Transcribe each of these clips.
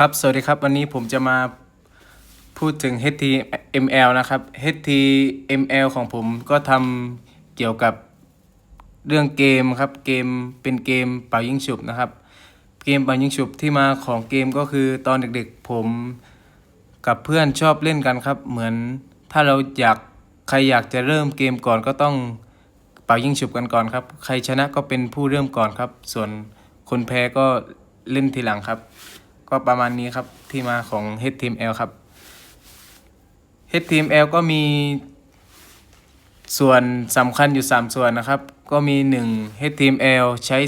ครับ สวัสดีครับ วันนี้ผมจะมาพูดถึง HTML นะครับ HTML ของผมก็ทำเกี่ยวกับเรื่องเกมครับ เกมเป็นเกมเป่ายิงฉุบนะครับ เกมเป่ายิงฉุบที่มาของเกมก็คือตอนเด็กๆผมกับเพื่อนชอบเล่นกันครับ เหมือนถ้าเราอยากใครอยากจะเริ่มเกมก่อนก็ต้องเป่ายิงฉุบกันก่อนครับ ใครชนะก็เป็นผู้เริ่มก่อนครับ ส่วนคนแพ้ก็เล่นทีหลังครับ ก็ประมาณนี้ครับที่มาของ HTML ครับ HTML ก็มีส่วนสำคัญอยู่ 3 ส่วนนะครับ ก็มี 1 HTML ใช้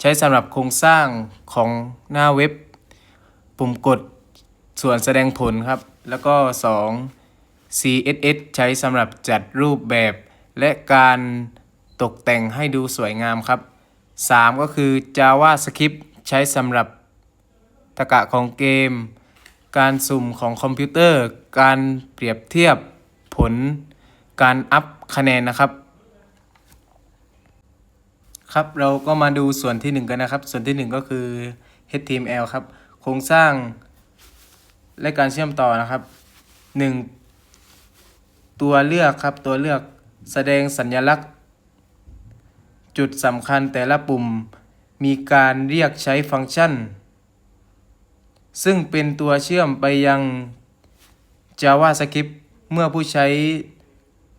ใช้สำหรับโครงสร้างของหน้าเว็บ ปุ่มกดส่วนแสดงผลครับ แล้วก็ 2 CSS ใช้สำหรับจัดรูปแบบ และการตกแต่งให้ดูสวยงามครับ 3 ก็คือ JavaScript ใช้สำหรับ ตรกะของเกม การสุ่มของคอมพิวเตอร์ การเปรียบเทียบผล การอัพคะแนนนะครับ ครับเราก็มาดูส่วนที่ 1 กันนะครับ ส่วนที่ 1 ก็คือ HTML ครับ โครงสร้างและการเชื่อมต่อนะครับ 1. ตัวเลือกครับ ตัวเลือกแสดงสัญลักษณ์ จุดสำคัญแต่ละปุ่ม มีการเรียกใช้ฟังก์ชัน ซึ่งเป็นตัวเชื่อมไปยัง JavaScript เมื่อผู้ใช้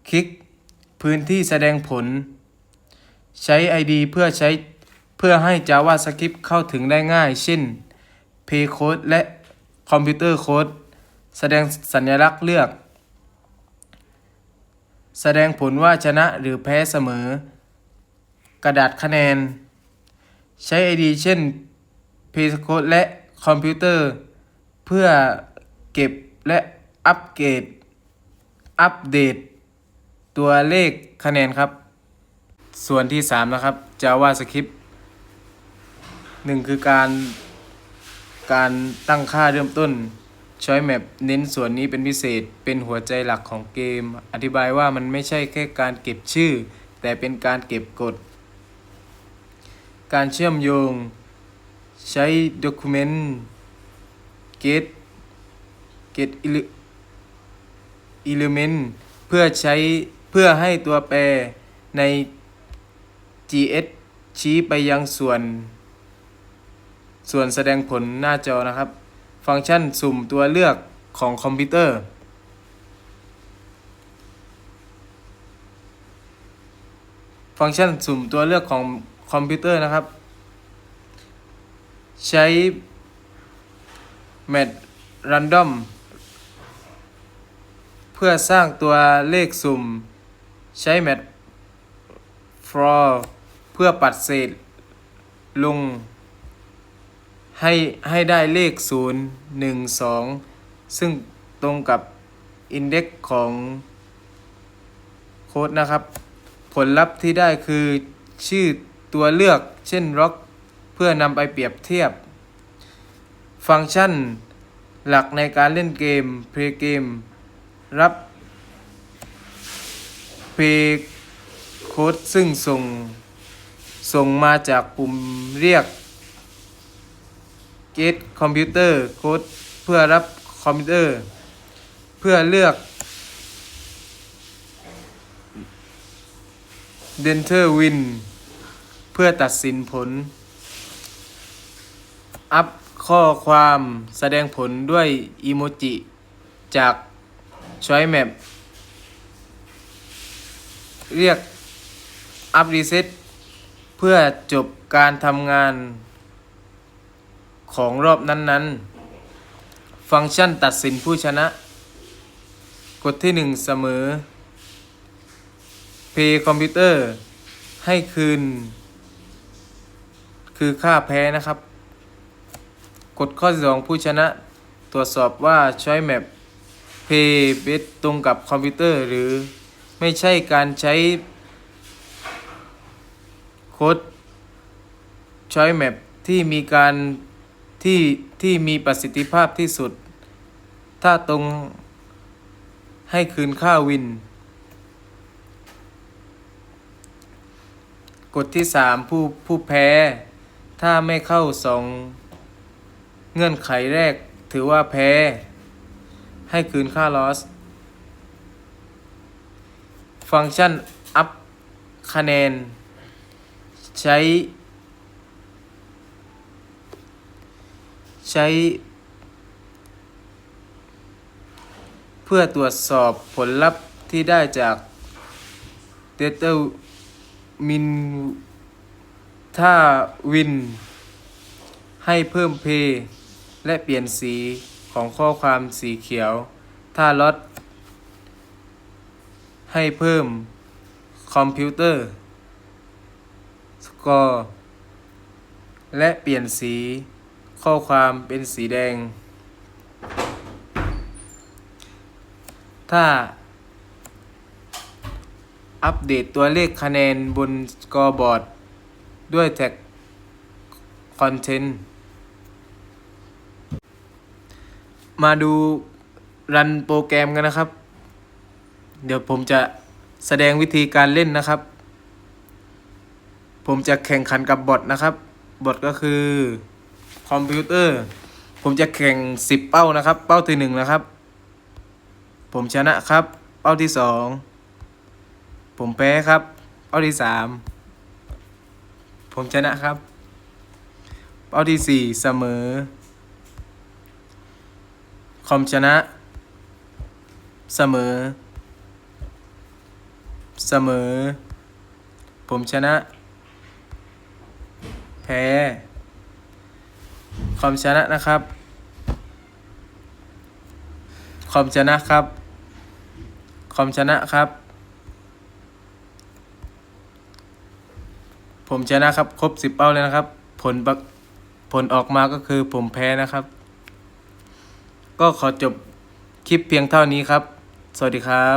คลิกพื้นที่แสดงผล ใช้ ID เพื่อใช้เพื่อให้ JavaScript เข้าถึงได้ง่าย เช่น Paycode และ Computer Code แสดงสัญลักษณ์เลือก แสดงผลว่าชนะหรือแพ้เสมอ กระดาษคะแนน ใช้ ID เช่น Paycode และ คอมพิวเตอร์ เพื่อเก็บและอัปเกรดอัปเดต ตัวเลขคะแนนครับ ส่วนที่ 3 นะครับ JavaScript หนึ่งคือการการตั้งค่าเริ่มต้นช้อยแมปเน้นส่วนนี้เป็นพิเศษเป็นหัวใจหลักของเกม อธิบายว่ามันไม่ใช่แค่การเก็บชื่อ แต่เป็นการเก็บกฎ การเชื่อมโยง ใช้ document get get element เพื่อใช้เพื่อให้ตัวแปรใน gs ชี้ไปยังส่วน ส่วนแสดงผลหน้าจอนะครับ ฟังก์ชันสุ่มตัวเลือกของคอมพิวเตอร์ฟังก์ชันสุ่มตัวเลือกของคอมพิวเตอร์นะครับ ใช้ Mat Random เพื่อสร้างตัวเลขสุ่ม ใช้ Mat for เพื่อปัดเศษ ลง ให้ให้ได้เลข 0 1 2 ซึ่งตรงกับ Index ของโค้ดนะครับ ผลลัพธ์ที่ได้คือชื่อตัวเลือกเช่น rock เพื่อนำไปเปรียบเทียบ ฟังก์ชันหลักในการเล่นเกม Play Game รับ Play Code ซึ่งส่งส่งมาจากปุ่มเรียก Get Computer Code เพื่อรับคอมพิวเตอร์ เพื่อเลือก Denter Win เพื่อตัดสินผล อัพข้อความแสดงผลด้วยอีโมจิจาก Choice Map เรียก Up Reset เพื่อจบการทำงานของรอบนั้นๆ ฟังก์ชันตัดสินผู้ชนะ กดที่ 1 เสมอ Pay Computer ให้คืน คือค่าแพ้นะครับ กดข้อที่2ผู้ชนะตรวจสอบว่าช้อยแมป Pay b e t ตรงกับคอมพิวเตอร์ หรือไม่ใช่การใช้โค้ดช้อยแมปที่มีการที่ที่มีประสิทธิภาพที่สุด ถ้าตรงให้คืนค่าวิน กฎที่ 3 ผู้ผู้แพ้ ถ้าไม่เข้าสอง เงื่อนไขแรกถือว่าแพ้ ให้คืนค่าลอสฟังก์ชันอัพคะแนน ใช้ ใช้ เพื่อตรวจสอบผลลัพธ์ที่ได้จาก Data Min ถ้าวิน ให้เพิ่มเพย์ และเปลี่ยนสีของข้อความสีเขียว ถ้าลดให้เพิ่มคอมพิวเตอร์สกอร์และเปลี่ยนสีข้อความเป็นสีแดง ถ้า อัปเดตตัวเลขคะแนนบนสกอร์บอร์ด ด้วยแท็กคอนเทนต์ มาดูรันโปรแกรมกันนะครับ เดี๋ยวผมจะแสดงวิธีการเล่นนะครับ ผมจะแข่งขันกับบอทนะครับ บอทก็คือคอมพิวเตอร์ ผมจะแข่ง 10 เป้านะครับ เป้าที่หนึ่งนะครับ ผมชนะครับ เป้าที่สองผมแพ้ครับ เป้าที่สามผมชนะครับ เป้าที่สี่เสมอ คอมชนะ เสมอ เสมอ ผมชนะ แพ้ คอมชนะนะครับ คอมชนะครับ คอมชนะครับ ผมชนะครับ ครบสิบเป้าเลยนะครับ ผลผลออกมาก็คือผมแพ้นะครับ ก็ขอจบคลิปเพียงเท่านี้ครับ สวัสดีครับ